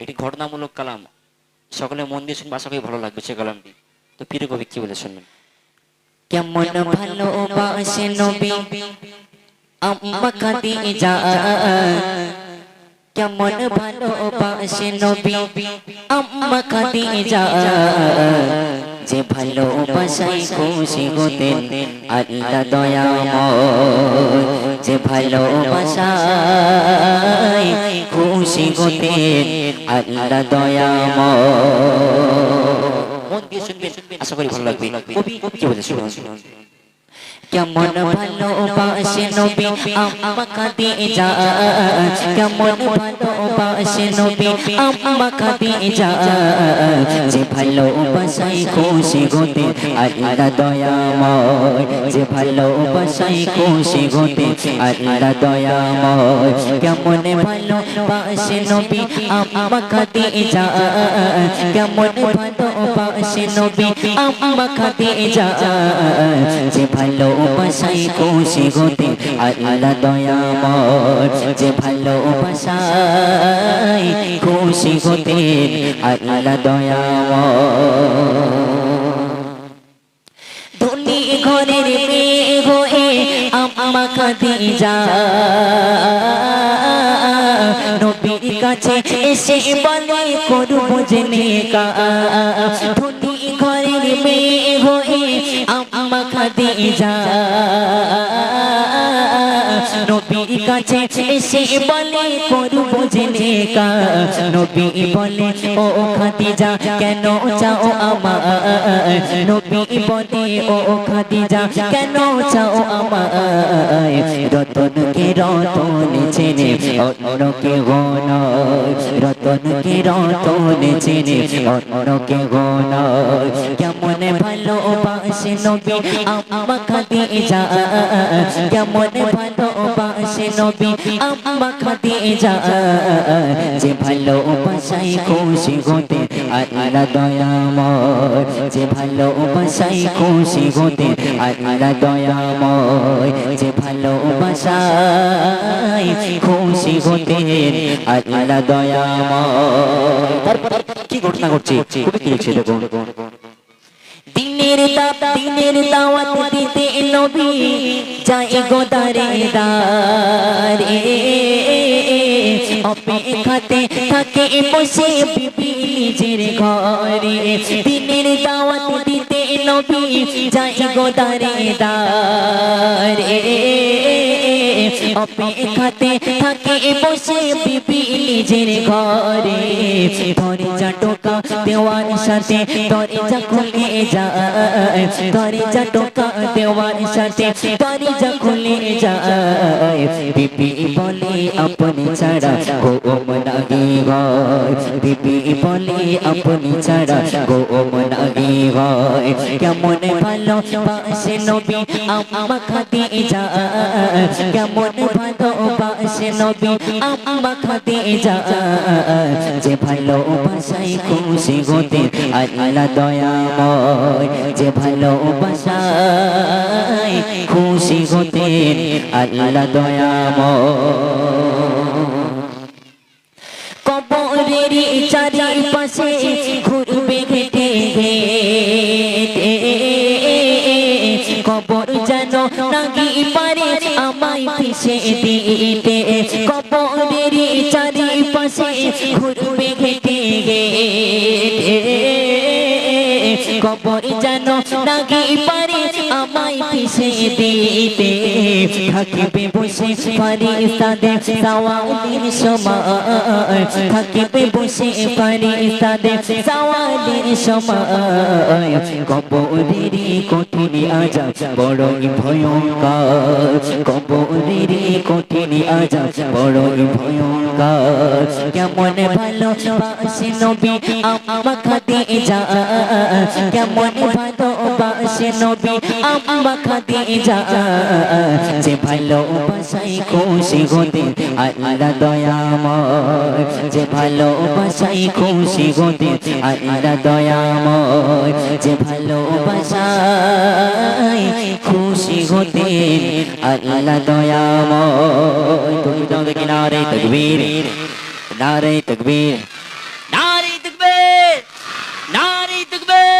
এটি ঘটনামূলক কালাম। সকলে মন দিয়ে শুনবে, আশা করি ভালো লাগবে সে কালামটি। তো পীর কবি কি বলে শুনবেন? কেমন ভালোবাসে নবী, আম্মা খাদিজা কেমন ভালোবাসে নবী, আম্মা খাদিজা যে ভালোবাসায় খুশি হতেন, আল্লাহ দয়াময়। যে ভালোবাসায় খুশি হতেন আল্লাহ দয়াময় মন। দিয়ে ভালো লাগবে। কি বলে শুনুন? কেমন ভালোবাসে নবী আম্মা খাদিজা কেমন ভালোবাসে নবী, আম্মা যে ভালোবাসায় খুশি হতে আল্লাহ দয়াময়। যে ভালোবাসায় খুশি আল্লাহ দয়াময়। কেমন ভালোবাসে নবী, আম্মা কেমন ভালোবাসে নবী, আম্মা যে ভালোবাসায় খুশি আল্লাহ দয়াময়। যে ভালোবাসায় খুশি হতে আল্লাহ দয়াময়। ধনী ঘরের মেয়ে হয়ে আম্মা খাদিজা। নবীর কাছে এসে বলে, করব জেনে কা ধনী ঘরের মেয়ে হয়ে আম্মা খাদিজা। নবীর কাছে এসে বলে করব জেনে কা নবী বলে, ও খাদিজা, কেন চাও আমার নবী বলে, ও খাদিজা, কেন চাও আমার রতনকে রতন চেনে অন্যকে গণ রতনকে রতন চেনে অন্যকে গণ কেমন ভালোবাসে নবী আম্মা খাদিজা কেমন ভালোবাসে নবী আম্মা খাদিজা যে ভালোবাসায় খুশি হতে আল্লাহ দয়াময় যে ভালোবাসায় খুশি হতে আল্লাহ দয়াময় যে ভালোবাসায় খুশি হতে আল্লাহ দয়াময় কি ঘটনা ঘটছে? কি দেখুন। দিনের দাত দিনের দাওয়াত দিতে নবী যাই গোদারে দারে অপেক্ষাতে থাকে বসে বিবি নিজের ঘরে। দিনের দাওয়াত দিতে নবী যাই গোদারে দারে অপেক্ষাতে থাকে বসে বিবি নিজের ঘরে। ধরে টোকা দেওয়ার সাথে দরজা খুলে যায়। দরজা টোকা দেওয়ার সাথে দরজা খুলে যায়। বিবি বলে, আপনি ছাড়া গো মনাগি হয় বিবি বলে, আপনি ছাড়া গো মনাগি হয় কেমন ভালো বাসে নবী, আম্মা খাদি যা কেমন ভালো বাসে নবী আম্মা খাদি যা যে ভালো বাসাই খুশি হতে আল্লাহ দয়াময়। যে ভালো বাসাই খুশি হতে আল্লাহ দয়াময়। কবরের চারিপাশে ঘুরবে কবর যেন নাগি পিছে দিতে কবরের চারিপাশে ঘুরবে ঘেটে ঘেটে। কবর যেন নাগি পারে, আমায় পিছে দিতে। থাকিবে বসে ফারিস্তাদে সাওয়ালের সময়। থাকিবে বসে ফারিস্তাদে সাওয়ালের সময়। কবরের কঠিন আজা বড়ই ভয়ঙ্কর। কবরের কঠিন আজা বড়ই ভয়ঙ্কর। কেমন ভালো বাসে নবী, আম্মা খাদিজা। কেমন ভালো বাসে নবী আম্মা খাদিজা। যে ভালোবাসাই খুশি হতে আল্লাহ দয়াময়। যে ভালোবাসাই খুশি হতে আল্লাহ দয়াময়। যে ভালোবাসাই খুশি হতে আল্লাহ দয়াময়। তুমি তো কিনারে তকবীর, নারে তকবীর এই দেখবে